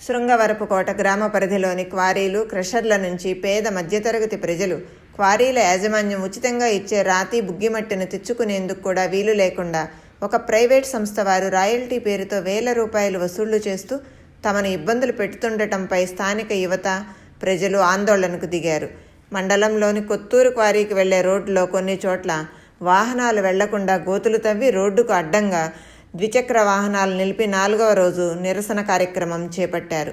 శృంగవరపుకోట గ్రామ పరిధిలోని క్వారీలు క్రషర్ల నుంచి పేద మధ్యతరగతి ప్రజలు క్వారీల యాజమాన్యం ఉచితంగా ఇచ్చే రాతి బుగ్గిమట్టిని తెచ్చుకునేందుకు కూడా వీలు లేకుండా ఒక ప్రైవేట్ సంస్థ వారు రాయల్టీ పేరుతో వేల రూపాయలు వసూళ్ళు చేస్తూ తమను ఇబ్బందులు పెడుతుండటంపై స్థానిక యువత ప్రజలు ఆందోళనకు దిగారు. మండలంలోని కొత్తూరు క్వారీకి వెళ్ళే రోడ్డులో కొన్ని చోట్ల వాహనాలు వెళ్ళకుండా గోతులు తవ్వి రోడ్డుకు అడ్డంగా ద్విచక్ర వాహనాలు నిలిపి నాలుగవ రోజు నిరసన కార్యక్రమం చేపట్టారు.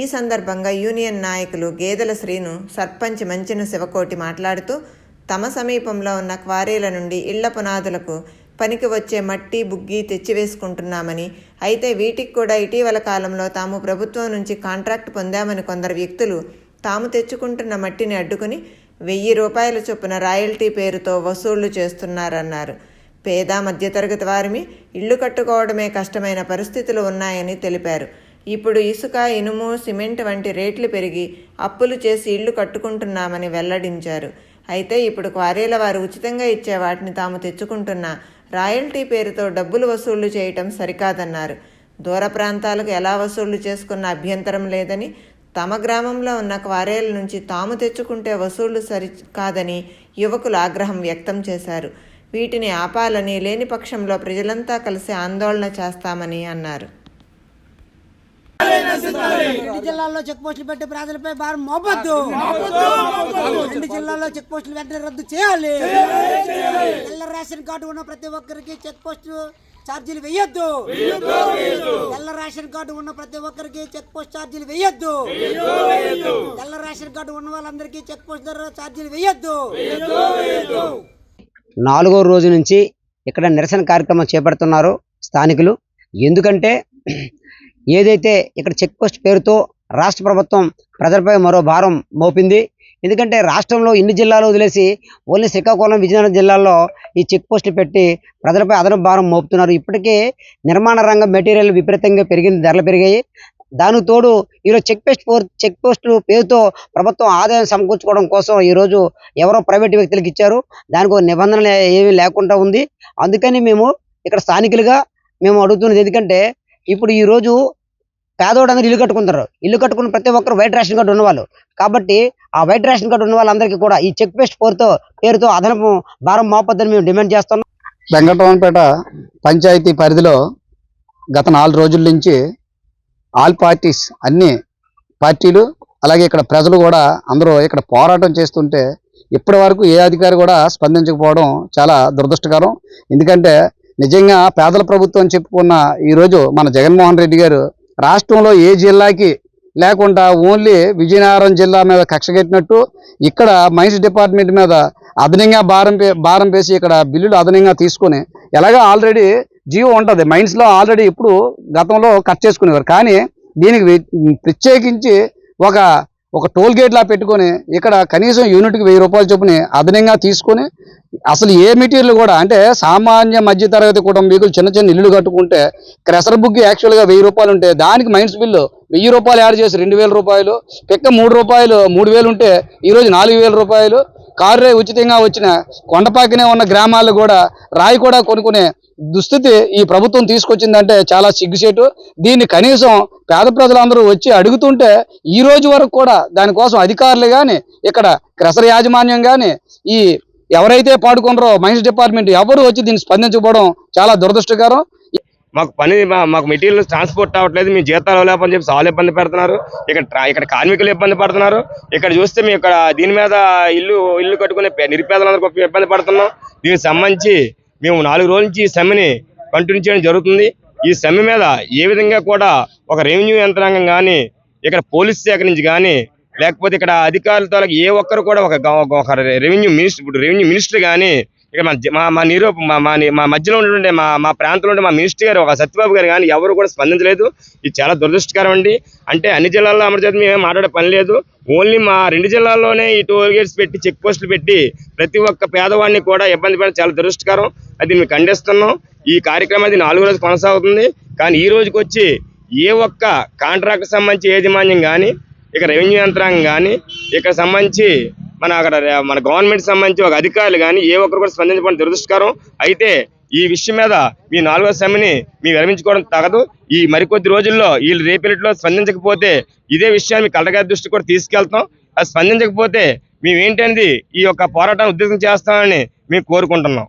ఈ సందర్భంగా యూనియన్ నాయకులు గేదెల శ్రీను సర్పంచ్ మంచిన శివకోటి మాట్లాడుతూ తమ సమీపంలో ఉన్న క్వారీల నుండి ఇళ్ళ పునాదులకు పనికి వచ్చే మట్టి బుగ్గి తెచ్చివేసుకుంటున్నామని అయితే వీటికి కూడా ఇటీవల కాలంలో తాము ప్రభుత్వం నుంచి కాంట్రాక్ట్ పొందామని కొందరు వ్యక్తులు తాము తెచ్చుకుంటున్న మట్టిని అడ్డుకుని వెయ్యి రూపాయల చొప్పున రాయల్టీ పేరుతో వసూళ్ళు చేస్తున్నారన్నారు. పేద మధ్యతరగతి వారిమి ఇల్లు కట్టుకోవడమే కష్టమైన పరిస్థితులు ఉన్నాయని తెలిపారు. ఇప్పుడు ఇసుక ఇనుము సిమెంట్ వంటి రేట్లు పెరిగి అప్పులు చేసి ఇల్లు కట్టుకుంటున్నామని వెల్లడించారు. అయితే ఇప్పుడు క్వారీల వారు ఉచితంగా ఇచ్చే వాటిని తాము తెచ్చుకుంటున్న రాయల్టీ పేరుతో డబ్బులు వసూళ్ళు చేయటం సరికాదన్నారు. దూర ప్రాంతాలకు ఎలా వసూళ్ళు చేసుకున్న అభ్యంతరం లేదని తమ గ్రామంలో ఉన్న క్వారీల నుంచి తాము తెచ్చుకుంటే వసూళ్ళు సరి కాదని యువకులు ఆగ్రహం వ్యక్తం చేశారు. వీటిని ఆపాలని లేని పక్షంలో ప్రజలంతా కలిసి ఆందోళన చేస్తామని అన్నారు. రెండు జిల్లాల్లో చెక్ పోస్టులు పెట్టి ప్రజలపై భారం మోపద్దు. రెండు జిల్లాల్లో చెక్ పోస్టులు వెంటనే రద్దు చేయాలి. తెల్ల రేషన్ కార్డు ఉన్న ప్రతి ఒక్కరికి చెక్ పోస్టు ఛార్జీలు వేయొద్దు. తెల్ల రేషన్ కార్డు ఉన్న ప్రతి ఒక్కరికి చెక్ పోస్ట్ ఛార్జీలు వేయొద్దు. తెల్ల రేషన్ కార్డు ఉన్న వాళ్ళందరికీ చెక్ పోస్ట్ ధర ఛార్జీలు వేయొద్దు. నాలుగో రోజు నుంచి ఇక్కడ నిరసన కార్యక్రమం చేపడుతున్నారు స్థానికులు. ఎందుకంటే ఏదైతే ఇక్కడ చెక్ పోస్ట్ పేరుతో రాష్ట్ర ప్రభుత్వం ప్రజలపై మరో భారం మోపింది. ఎందుకంటే రాష్ట్రంలో ఇన్ని జిల్లాలు వదిలేసి ఓన్లీ శ్రీకాకుళం విజయనగరం జిల్లాల్లో ఈ చెక్ పోస్టులు పెట్టి ప్రజలపై అదనపు భారం మోపుతున్నారు. ఇప్పటికే నిర్మాణ రంగం మెటీరియల్ విపరీతంగా పెరిగింది ధరలు పెరిగాయి. దానికి తోడు ఈరోజు చెక్ పోస్ట్ ఫోర్ చెక్ పోస్టులు పేరుతో ప్రభుత్వం ఆదాయం సమకూర్చుకోవడం కోసం ఈరోజు ఎవరో ప్రైవేట్ వ్యక్తులకు ఇచ్చారు. దానికి నిబంధనలు ఏమీ లేకుండా ఉంది. అందుకని మేము ఇక్కడ స్థానికులుగా మేము అడుగుతున్నది ఎందుకంటే ఇప్పుడు ఈ రోజు పేదోడు అందరూ ఇల్లు కట్టుకుంటారు. ఇల్లు కట్టుకున్న ప్రతి ఒక్కరు వైట్ రేషన్ కార్డు ఉన్నవాళ్ళు. కాబట్టి ఆ వైట్ రేషన్ కార్డు ఉన్న వాళ్ళందరికీ కూడా ఈ చెక్ పోస్ట్ ఫోర్తో పేరుతో అదనపు భారం మోపొద్దని మేము డిమాండ్ చేస్తున్నాం. వెంకటరమణపేట పంచాయతీ పరిధిలో గత నాలుగు రోజుల నుంచి ఆల్ పార్టీస్ అన్ని పార్టీలు అలాగే ఇక్కడ ప్రజలు కూడా అందరూ ఇక్కడ పోరాటం చేస్తుంటే ఇప్పటి వరకు ఏ అధికారి కూడా స్పందించకపోవడం చాలా దురదృష్టకరం. ఎందుకంటే నిజంగా పేదల ప్రభుత్వం చెప్పుకున్న ఈరోజు మన జగన్మోహన్ రెడ్డి గారు రాష్ట్రంలో ఏ జిల్లాకి లేకుండా ఓన్లీ విజయనగరం జిల్లా మీద కక్ష కట్టినట్టు ఇక్కడ మైన్స్ డిపార్ట్మెంట్ మీద అదనంగా భారం పే భారం వేసి ఇక్కడ బిల్లులు అదనంగా తీసుకొని ఎలాగో ఆల్రెడీ జియో ఉంటుంది. మైండ్స్లో ఆల్రెడీ ఇప్పుడు గతంలో కట్ చేసుకునేవారు. కానీ దీనికి ప్రత్యేకించి ఒక ఒక టోల్ గేట్లా పెట్టుకొని ఇక్కడ కనీసం యూనిట్కి వెయ్యి రూపాయలు చొప్పున అదనంగా తీసుకొని అసలు ఏ మెటీరియల్ కూడా అంటే సామాన్య మధ్య తరగతి కుటుంబీకులు చిన్న చిన్న ఇల్లు కట్టుకుంటే క్రెసర్ బుక్ యాక్చువల్గా వెయ్యి రూపాయలు ఉంటే దానికి మైండ్స్ బిల్లు వెయ్యి రూపాయలు యాడ్ చేసి రెండు వేల రూపాయలు పిక్క మూడు రూపాయలు మూడు వేలు ఉంటే ఈరోజు నాలుగు వేల రూపాయలు. కారు ఉచితంగా వచ్చిన కొండపాకనే ఉన్న గ్రామాల్లో కూడా రాయి కూడా కొనుక్కునే దుస్థితి ఈ ప్రభుత్వం తీసుకొచ్చిందంటే చాలా సిగ్గుచేటు. దీన్ని కనీసం పేద ప్రజలందరూ వచ్చి అడుగుతుంటే ఈ రోజు వరకు కూడా దానికోసం అధికారులు కానీ ఇక్కడ క్రెసర యాజమాన్యం కానీ ఈ ఎవరైతే పాడుకున్నారో మైన్స్ డిపార్ట్మెంట్ ఎవరు వచ్చి దీన్ని స్పందించకపోవడం చాలా దురదృష్టకరం. మాకు పని మా- మాకు మెటీరియల్ ట్రాన్స్పోర్ట్ అవ్వట్లేదు మీ జీతాలు లేపని చెప్పి చాలా ఇబ్బంది పెడుతున్నారు. ఇక్కడ ఇక్కడ కార్మికులు ఇబ్బంది పడుతున్నారు. ఇక్కడ చూస్తే మేము ఇక్కడ దీని మీద ఇల్లు ఇల్లు కట్టుకునే నిరుపేదలందరికీ ఇబ్బంది పడుతున్నాం. దీనికి సంబంధించి మేము నాలుగు రోజుల నుంచి ఈ సమ్మెని కంటిన్యూ చేయడం జరుగుతుంది. ఈ సమ్మె మీద ఏ విధంగా కూడా ఒక రెవెన్యూ యంత్రాంగం కానీ ఇక్కడ పోలీస్ శాఖ నుంచి కానీ లేకపోతే ఇక్కడ అధికారులతో ఏ ఒక్కరు కూడా ఒక ఒక రెవెన్యూ మినిస్టర్ ఇప్పుడు రెవెన్యూ మినిస్టర్ కానీ ఇక్కడ మా మా నీరు మా మా మా మధ్యలో ఉండే మా మా ప్రాంతంలో ఉండే మా మినిస్టర్ గారు ఒక సత్యబాబు గారు కానీ ఎవరు కూడా స్పందించలేదు. ఇది చాలా దురదృష్టకరం అండి. అంటే అన్ని జిల్లాల్లో అమలు మేము మాట్లాడే పని లేదు. ఓన్లీ మా రెండు జిల్లాల్లోనే ఈ టోల్ గేట్స్ పెట్టి చెక్ పోస్టులు పెట్టి ప్రతి ఒక్క పేదవాడిని కూడా ఇబ్బంది పడడం చాలా దురదృష్టకరం. అది మేము ఖండిస్తున్నాం. ఈ కార్యక్రమం అది నాలుగు రోజులు కొనసాగుతుంది. కానీ ఈ రోజుకి వచ్చి ఏ ఒక్క కాంట్రాక్ట్ సంబంధించి యాజమాన్యం కానీ ఇక రెవెన్యూ యంత్రాంగం కానీ ఇక సంబంధించి మన అక్కడ మన గవర్నమెంట్ సంబంధించి ఒక అధికారులు కానీ ఏ ఒక్కరు కూడా స్పందించడం దురదృష్టకరం. అయితే ఈ విషయం మీద మీ నాలుగో సమ్మెని మీ విరమించుకోవడం తగదు. ఈ మరికొద్ది రోజుల్లో వీళ్ళు రేపెల్లిట్లో స్పందించకపోతే ఇదే విషయాన్ని మీ దృష్టి కూడా తీసుకెళ్తాం. అది స్పందించకపోతే మేమేంటనేది ఈ యొక్క పోరాటాన్ని ఉద్దేశం చేస్తామని మేము కోరుకుంటున్నాం.